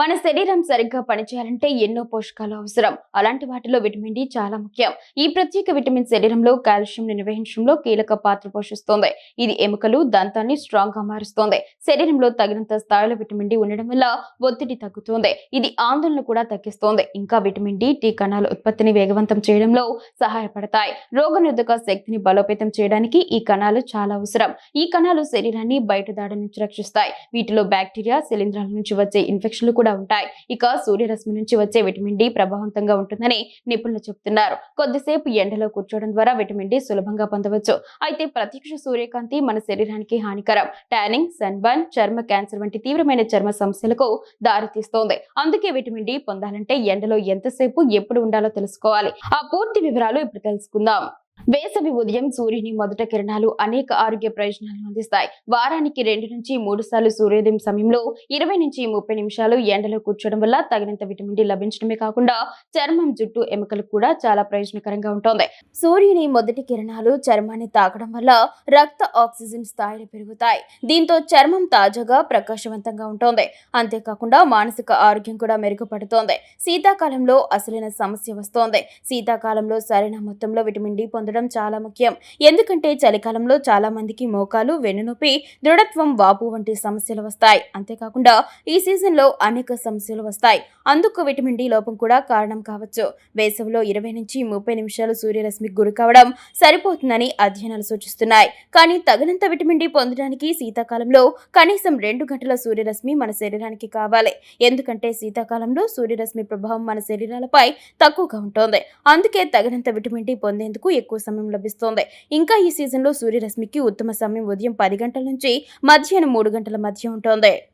మన శరీరం సరిగ్గా పనిచేయాలంటే ఎన్నో పోషకాలు అవసరం. అలాంటి వాటిలో విటమిన్ డి చాలా ముఖ్యం. ఈ ప్రత్యేక విటమిన్ శరీరంలో కాల్షియం నిర్వహించడంలో కీలక పాత్ర పోషిస్తోంది. ఇది ఎముకలు దంతాన్ని స్ట్రాంగ్గా మారుస్తోంది. శరీరంలో తగినంత స్థాయిలో విటమిన్ డి ఉండడం వల్ల ఒత్తిడి తగ్గుతోంది. ఇది ఆందోళన కూడా తగ్గిస్తోంది. ఇంకా విటమిన్ డి టీ కణాల ఉత్పత్తిని వేగవంతం చేయడంలో సహాయపడతాయి. రోగనిరోధక శక్తిని బలోపేతం చేయడానికి ఈ కణాలు చాలా అవసరం. ఈ కణాలు శరీరాన్ని బయట దాడి నుంచి రక్షిస్తాయి. వీటిలో బ్యాక్టీరియా శిలీంధ్రాల నుంచి వచ్చే ఇన్ఫెక్షన్లు కూడా ఉంటాయి. ఇక సూర్యరశ్మి నుంచి వచ్చే విటమిన్ డి ప్రభావవంతంగా ఉంటుందని నిపుణులు చెబుతున్నారు కొద్దిసేపు ఎండలో కూర్చోవడం ద్వారా విటమిన్ డి సులభంగా పొందవచ్చు. అయితే ప్రత్యక్ష సూర్యకాంతి మన శరీరానికి హానికరం. ట్యానింగ్ సన్బర్న్ చర్మ క్యాన్సర్ వంటి తీవ్రమైన చర్మ సమస్యలకు దారితీస్తోంది. అందుకే విటమిన్ డి పొందాలంటే ఎండలో ఎంతసేపు ఎప్పుడు ఉండాలో తెలుసుకోవాలి. ఆ పూర్తి వివరాలు ఇప్పుడు తెలుసుకుందాం. వేసవి ఉదయం సూర్యుని మొదట కిరణాలు అనేక ఆరోగ్య ప్రయోజనాలను అందిస్తాయి. వారానికి రెండు నుంచి మూడు సార్లు సూర్యోదయం సమయంలో ఇరవై నుంచి ముప్పై నిమిషాలు ఎండలో కూర్చోవడం వల్ల తగినంత విటమిన్ డి లభించడమే కాకుండా చర్మం జుట్టు ఎముకలు కూడా చాలా ప్రయోజనకరంగా ఉంటుంది. సూర్యుని మొదటి కిరణాలు చర్మాన్ని తాకడం వల్ల రక్త ఆక్సిజన్ స్థాయిలు పెరుగుతాయి. దీంతో చర్మం తాజాగా ప్రకాశవంతంగా ఉంటుంది. అంతేకాకుండా మానసిక ఆరోగ్యం కూడా మెరుగుపడుతోంది. శీతాకాలంలో అసలైన సమస్య వస్తోంది. శీతాకాలంలో సరైన మొత్తంలో విటమిన్ డి పొందడం చాలా ముఖ్యం. ఎందుకంటే చలికాలంలో చాలా మందికి మోకాలు వెన్నునొప్పి దృఢత్వం వాపు వంటి సమస్యలు వస్తాయి. అంతేకాకుండా ఈ సీజన్లో అనేక సమస్యలు వస్తాయి. అందుకు విటమిన్ డి లోపం కూడా కారణం కావచ్చు. వేసవిలో ఇరవై నుంచి ముప్పై నిమిషాలు సూర్యరశ్మికి గురి కావడం సరిపోతుందని అధ్యయనాలు సూచిస్తున్నాయి. కానీ తగినంత విటమిన్ డి పొందడానికి శీతాకాలంలో కనీసం రెండు గంటల సూర్యరశ్మి మన శరీరానికి కావాలి. ఎందుకంటే శీతాకాలంలో సూర్యరశ్మి ప్రభావం మన శరీరాలపై తక్కువగా ఉంటుంది. అందుకే తగినంత విటమిన్ డి పొందేందుకు ఎక్కువ ఎక్కువ సమయం లభిస్తోంది. ఇంకా ఈ సీజన్లో సూర్యరశ్మికి ఉత్తమ సమయం ఉదయం పది గంటల నుంచి మధ్యాహ్నం మూడు గంటల మధ్య ఉంటుంది.